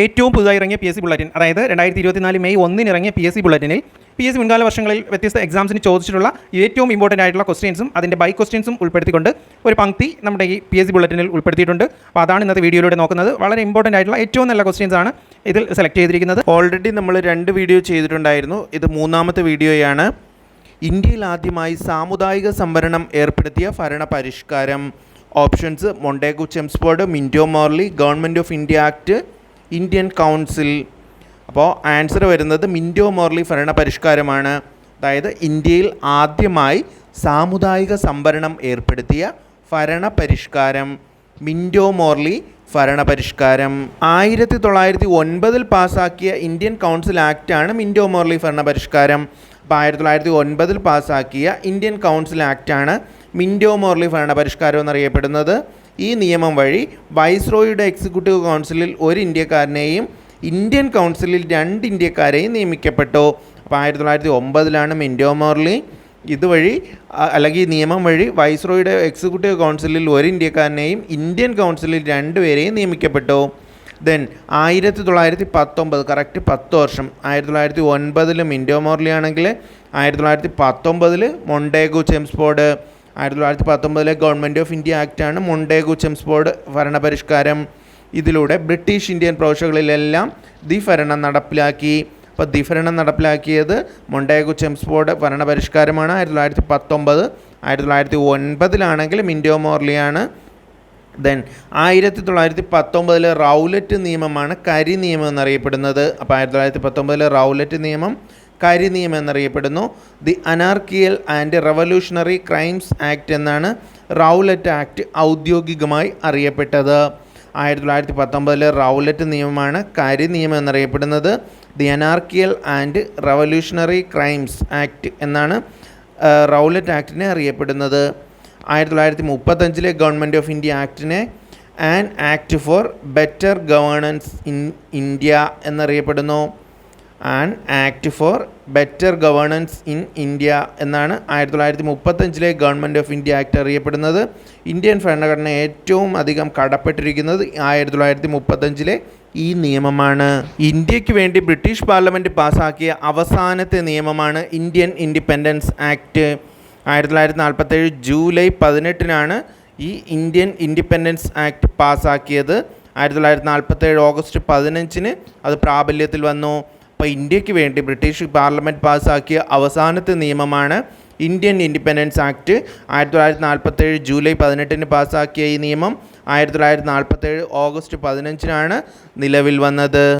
ഏറ്റവും പുതുതായി ഇറങ്ങിയ പി എസ് സി ബുള്ളറ്റിൻ അതായത് രണ്ടായിരത്തി ഇരുപത്തിനാല് മെയ് ഒന്നിന് ഇറങ്ങിയ പി എസ് സി ബുള്ളറ്റിനിൽ പി എസ് സി മുൻകാല വർഷങ്ങളിൽ വ്യത്യസ്ത എക്സാംസിന് ചോദിച്ചിട്ടുള്ള ഏറ്റവും ഇമ്പോർട്ടന്റ് ആയിട്ടുള്ള ക്വസ്റ്റ്യൻസും അതിന്റെ ബൈ ക്വസ്റ്റ്യൻസും ഉൾപ്പെടുത്തിക്കൊണ്ട് ഒരു പങ്ക്തി നമ്മുടെ ഈ പി എസ് സി ബുള്ളറ്റിനിൽ ഉൾപ്പെടുത്തിയിട്ടുണ്ട്. അപ്പോൾ അതാണ് ഇന്നത്തെ വീഡിയോയിലൂടെ നോക്കുന്നത്. വളരെ ഇമ്പോർട്ടന്റ് ആയിട്ടുള്ള ഏറ്റവും നല്ല ക്വസ്റ്റ്യൻസ് ആണ് ഇതിൽ സെലക്ട് ചെയ്തിരിക്കുന്നത്. ഓൾറെഡി നമ്മൾ രണ്ട് വീഡിയോ ചെയ്തിട്ടുണ്ടായിരുന്നു. ഇത് മൂന്നാമത്തെ വീഡിയോയാണ് ഇന്ത്യയിൽ ആദ്യമായി സാമുദായിക സംവരണം ഏർപ്പെടുത്തിയ ഭരണ പരിഷ്കാരം. Options Montagu Chelmsford Minto Morley government of India act Indian council അപ്പോൾ ആൻസർ വരുന്നത് മിൻഡോ മോർലി ഭരണ പരിഷ്കാരമാണ് അതായത് ഇന്ത്യയിൽ ആദ്യമായി സാമുദായിക സംവരണം ഏർപ്പെടുത്തിയ ഭരണ പരിഷ്കാരം മിന്റോ മോർലി ഭരണപരിഷ്കാരം. ആയിരത്തി തൊള്ളായിരത്തി ഒൻപതിൽ പാസാക്കിയ ഇന്ത്യൻ കൗൺസിൽ ആക്റ്റാണ് മിൻഡോ മോർലി ഭരണപരിഷ്കാരം. അപ്പോൾ ആയിരത്തി തൊള്ളായിരത്തി ഒൻപതിൽ പാസാക്കിയ ഇന്ത്യൻ കൗൺസിൽ ആക്റ്റാണ് മിൻഡോ മോർലി ഭരണപരിഷ്കാരം എന്നറിയപ്പെടുന്നത്. ഈ നിയമം വഴി വൈസ്രോയുടെ എക്സിക്യൂട്ടീവ് കൗൺസിലിൽ ഒരു ഇന്ത്യക്കാരനെയും ഇന്ത്യൻ കൗൺസിലിൽ രണ്ട് ഇന്ത്യക്കാരെയും നിയമിക്കപ്പെട്ടു. അപ്പോൾ ആയിരത്തി തൊള്ളായിരത്തി ഒമ്പതിലാണ് മിൻഡോ മോർലി ഇതുവഴി അല്ലെങ്കിൽ നിയമം വഴി വൈസ്രോയുടെ എക്സിക്യൂട്ടീവ് കൗൺസിലിൽ ഒരു ഇന്ത്യക്കാരനെയും ഇന്ത്യൻ കൗൺസിലിൽ രണ്ടുപേരെയും നിയമിക്കപ്പെട്ടു. ദെൻ ആയിരത്തി തൊള്ളായിരത്തി പത്തൊമ്പത് കറക്റ്റ് പത്ത് വർഷം ആയിരത്തി തൊള്ളായിരത്തി ഒൻപതിൽ മിൻഡോ മോർലി ആണെങ്കിൽ ആയിരത്തി തൊള്ളായിരത്തി പത്തൊമ്പതിൽ മൊണ്ടേഗു ചെംസ്ബോർഡ് ആയിരത്തി തൊള്ളായിരത്തി പത്തൊമ്പതിലെ ഗവൺമെന്റ് ഓഫ് ഇന്ത്യ ആക്റ്റാണ് മൊണ്ടേഗു ചെംസ്ബോർഡ് ഭരണപരിഷ്കാരം. ഇതിലൂടെ ബ്രിട്ടീഷ് ഇന്ത്യൻ പ്രവിശ്യകളിലെല്ലാം ദ്വിഭരണം നടപ്പിലാക്കി. അപ്പോൾ ദ്വിഭരണം നടപ്പിലാക്കിയത് മൊണ്ടേഗു ചെംസ്ബോർഡ് ഭരണപരിഷ്കാരമാണ് ആയിരത്തി തൊള്ളായിരത്തി പത്തൊമ്പത് ആയിരത്തി തൊള്ളായിരത്തി ഒൻപതിലാണെങ്കിൽ മിന്റോ മോർലിയാണ്. ദെൻ ആയിരത്തി തൊള്ളായിരത്തി പത്തൊമ്പതിലെ റൗലറ്റ് നിയമമാണ് കരി നിയമം എന്നറിയപ്പെടുന്നത്. അപ്പോൾ ആയിരത്തി തൊള്ളായിരത്തി പത്തൊമ്പതിലെ റൗലറ്റ് നിയമം കരി നിയമം എന്നറിയപ്പെടുന്നു. The anarchical and revolutionary crimes act എന്നാണ് റൗലറ്റ് ആക്ട് ഔദ്യോഗികമായി അറിയപ്പെട്ടത്. ആയിരത്തി തൊള്ളായിരത്തി പത്തൊമ്പതിലെ റൗലറ്റ് നിയമമാണ് കരി എന്നറിയപ്പെടുന്നത്. The anarchical and revolutionary crimes act എന്നാണ് റൗലറ്റ് ആക്ടിനെ അറിയപ്പെടുന്നത്. ആയിരത്തി തൊള്ളായിരത്തി മുപ്പത്തഞ്ചിലെ government of India ആക്ടിനെ an act for better governance in India എന്നറിയപ്പെടുന്നു. An act for better governance in India എന്നാണ് ആയിരത്തി തൊള്ളായിരത്തി മുപ്പത്തഞ്ചിലെ ഗവൺമെന്റ് ഓഫ് ഇന്ത്യ ആക്ട് അറിയപ്പെടുന്നത്. ഇന്ത്യൻ ഭരണഘടന ഏറ്റവും അധികം കടപ്പെട്ടിരിക്കുന്നത് ആയിരത്തി തൊള്ളായിരത്തി മുപ്പത്തഞ്ചിലെ ഈ നിയമമാണ്. ഇന്ത്യയ്ക്ക് വേണ്ടി ബ്രിട്ടീഷ് പാർലമെന്റ് പാസ്സാക്കിയ അവസാനത്തെ നിയമമാണ് ഇന്ത്യൻ ഇൻഡിപെൻഡൻസ് ആക്ട്. ആയിരത്തി തൊള്ളായിരത്തി നാൽപ്പത്തേഴ് ജൂലൈ പതിനെട്ടിനാണ് ഈ ഇന്ത്യൻ ഇൻഡിപെൻഡൻസ് ആക്ട് പാസ്സാക്കിയത് ആയിരത്തി തൊള്ളായിരത്തി നാൽപ്പത്തേഴ് ഓഗസ്റ്റ് പതിനഞ്ചിന് അത് പ്രാബല്യത്തിൽ വന്നു. അപ്പോൾ ഇന്ത്യയ്ക്ക് വേണ്ടി ബ്രിട്ടീഷ് പാർലമെന്റ് പാസ്സാക്കിയ അവസാനത്തെ നിയമമാണ് ഇന്ത്യൻ ഇൻഡിപെൻഡൻസ് ആക്ട് ആയിരത്തി തൊള്ളായിരത്തി നാൽപ്പത്തേഴ് ജൂലൈ പതിനെട്ടിന് പാസ്സാക്കിയ ഈ നിയമം ആയിരത്തി തൊള്ളായിരത്തി നാൽപ്പത്തേഴ് ഓഗസ്റ്റ് പതിനഞ്ചിനാണ് നിലവിൽ വന്നത്.